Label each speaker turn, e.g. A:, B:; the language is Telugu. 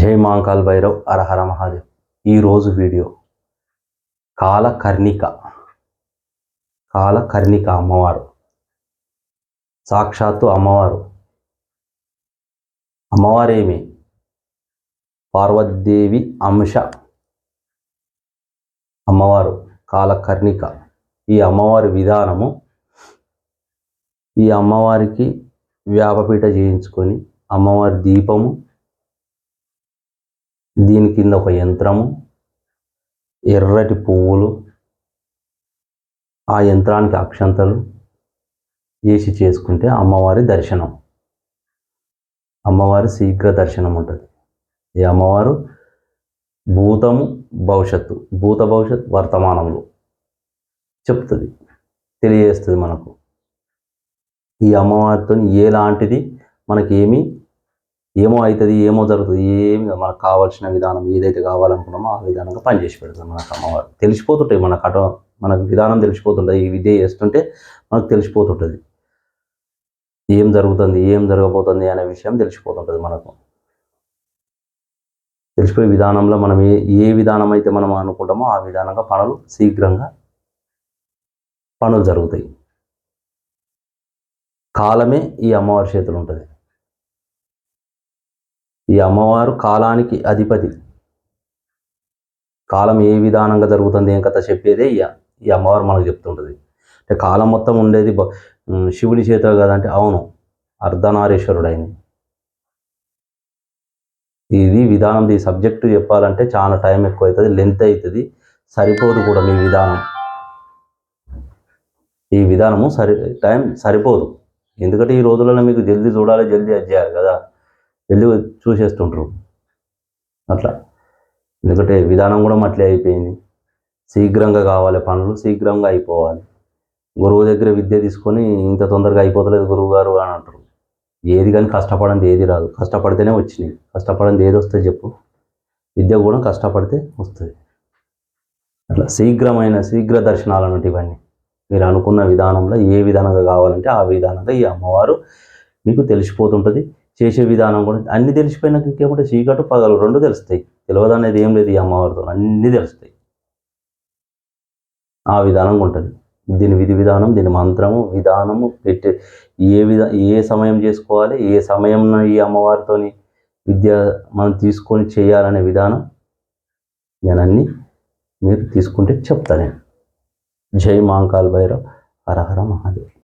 A: జై మాంకాల్ భైరవ్ అరహర మహాదేవ్. ఈరోజు వీడియో. కాలకర్ణిక. కాలకర్ణిక అమ్మవారు. సాక్షాత్తు అమ్మవారు. అమ్మవారేమి? పార్వతీదేవి అంశ. అమ్మవారు. కాలకర్ణిక. ఈ అమ్మవారి విధానము. ఈ అమ్మవారికి వ్యాపపీఠ చేయించుకొని అమ్మవారి దీపము. దీని కింద ఒక యంత్రము ఎర్రటి పువ్వులు ఆ యంత్రానికి అక్షంతలు వేసి చేసుకుంటే అమ్మవారి దర్శనం. అమ్మవారి శీఘ్ర దర్శనం ఉంటుంది. ఈ అమ్మవారు? భూతము భవిష్యత్తు. భూత భవిష్యత్ వర్తమానంలో చెప్తుంది తెలియజేస్తుంది మనకు. ఈ అమ్మవారితో ఎలాంటిది మనకేమీ ఏమో అవుతుంది ఏమో జరుగుతుంది ఏమి మనకు కావాల్సిన విధానం ఏదైతే కావాలనుకున్నామో ఆ విధానంగా పనిచేసి పెడుతుంది మనకు అమ్మవారు. తెలిసిపోతుంటాయి మనకు అటో మనకు విధానం తెలిసిపోతుంటుంది ఈ విద్య చేస్తుంటే మనకు తెలిసిపోతుంటుంది. ఏం జరుగుతుంది ఏం జరగబోతుంది అనే విషయం తెలిసిపోతుంటుంది మనకు. తెలిసిపోయే విధానంలో మనం ఏ ఏ విధానం అయితే మనం అనుకుంటామో ఆ విధానంగా పనులు శీఘ్రంగా పనులు జరుగుతాయి. కాలమే ఈ అమ్మవారి చేతులు ఉంటుంది. ఈ అమ్మవారు కాలానికి అధిపతి. కాలం ఏ విధానంగా జరుగుతుంది ఏం కథ చెప్పేదే ఈ ఈ అమ్మవారు మనకు చెప్తుంటుంది. అంటే కాలం మొత్తం ఉండేది శివుని చేతిలో కదంటే అవును అర్ధనారీశ్వరుడు ఆయన ఇది విధానం ఈ సబ్జెక్టు చెప్పాలంటే చాలా టైం ఎక్కువ అవుతుంది లెంత్ అవుతుంది సరిపోదు కూడా మీ విధానం. ఈ విధానము సరి టైం సరిపోదు. ఎందుకంటే ఈ రోజులలో మీకు జల్దీ చూడాలి జల్దీ అది చేయాలి కదా. వెళ్ళి చూసేస్తుంటారు. అట్లా. ఎందుకంటే విధానం కూడా అట్లే అయిపోయింది. శీఘ్రంగా కావాలి పనులు శీఘ్రంగా అయిపోవాలి. గురువు దగ్గర విద్య తీసుకొని ఇంత తొందరగా అయిపోతలేదు గురువు గారు అని అంటారు. ఏది కానీ కష్టపడింది ఏది రాదు. కష్టపడితేనే వచ్చినాయి. కష్టపడింది ఏది వస్తుంది చెప్పు. విద్య కూడా కష్టపడితే వస్తుంది. అట్లా శీఘ్రమైన శీఘ్ర దర్శనాలు అన్నట్టు ఇవన్నీ. మీరు అనుకున్న విధానంలో ఏ విధానంగా కావాలంటే ఆ విధానంగా ఈ అమ్మవారు మీకు తెలిసిపోతుంటుంది. చేసే విధానం కూడా అన్ని తెలిసిపోయినాక ఇంకేమంటే చీకటి పగలు రెండు తెలుస్తాయి. తెలియదు అనేది ఏం లేదు ఈ అమ్మవారితో అన్నీ తెలుస్తాయి. ఆ విధానంగా ఉంటుంది. దీని విధి విధానం దీని మంత్రము విధానము పెట్టే ఏ విధ ఏ సమయం చేసుకోవాలి ఏ సమయం ఈ అమ్మవారితోని విద్య మనం తీసుకొని చేయాలనే విధానం నేను అన్నీ మీరు తీసుకుంటే చెప్తాను జై మాంకాల్ భైరవ్ హరహర మహాదేవ్.